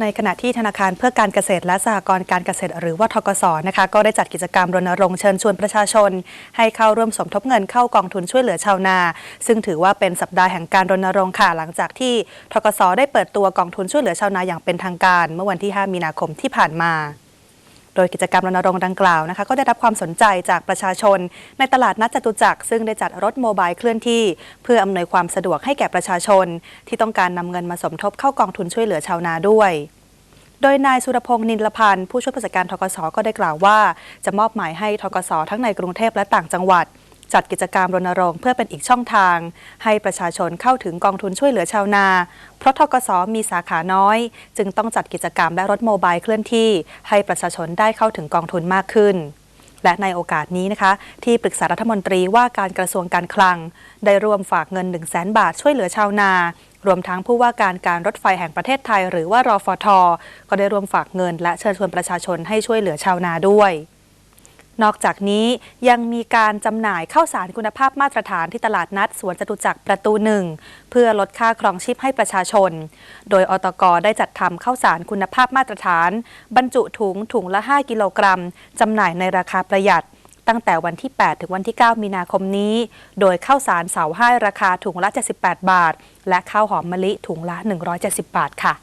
ในขณะที่ธนาคารเพื่อการเกษตรและสหกรณ์การเกษตรหรือว่าทกสนะคะก็ได้จัดกิจกรรมรณรงค์เชิญชวนประชาชน ให้เข้าร่วมสมทบเงินเข้ากองทุนช่วยเหลือชาวนา ซึ่งถือว่าเป็นสัปดาห์แห่งการรณรงค์ค่ะหลังจากที่ทกสได้เปิดตัวกองทุนช่วยเหลือชาวนาอย่างเป็นทางการ เมื่อวันที่ 5 มีนาคมที่ผ่านมา โดยกิจกรรมรณรงค์ดังกล่าวนะคะก็ได้รับความสนใจจากประชาชน ในตลาดนัดจตุจักรซึ่งได้จัดรถโมบายเคลื่อนที่ เพื่ออำนวยความสะดวกให้แก่ประชาชน ที่ต้องการนำเงินมาสมทบเข้ากองทุนช่วยเหลือชาวนาด้วยโดยนายสุรพงศ์นินลพันธ์ผู้ช่วยผู้จัดการทกศก็ได้กล่าวว่า จะมอบหมายให้ทกศทั้งในกรุงเทพและต่างจังหวัด จัดกิจกรรมรณรงค์เพื่อเป็นอีกช่องทาง ให้ประชาชนเข้าถึงกองทุนช่วยเหลือชาวนา เพราะทกสมีสาขาน้อย จึงต้องจัดกิจกรรมและรถโมบายเคลื่อนที่ ให้ประชาชนได้เข้าถึงกองทุนมากขึ้นและในโอกาสนี้นะคะ ที่ปรึกษารัฐมนตรีว่าการกระทรวงการคลัง ได้รวมฝากเงิน 1 0 0 0 0แบาทช่วยเหลือชาวนา รวมทั้งผู้ว่าการการรถไฟแห่งประเทศไทย หรือว่ารอฟท ก็ได้รวมฝากเงิน และเชิญชวนประชาชนให้ช่วยเหลือชาวนาด้วย นอกจากนี้ยังมีการจำหน่ายข้าวสารคุณภาพมาตรฐานที่ตลาดนัดสวนจตุจักรประตูหนึ่งเพื่อลดค่าครองชีพให้ประชาชน โดยอตกได้จัดทำข้าวสารคุณภาพมาตรฐาน บรรจุถุงถุงละ 5 กิโลกรัมจำหน่ายในราคาประหยัด ตั้งแต่วันที่ 8 ถึงวันที่ 9 มีนาคมนี้ โดยข้าวสารเสาให้ราคาถุงละ 78 บาท และข้าวหอมมะลิถุงละ 170 บาทค่ะ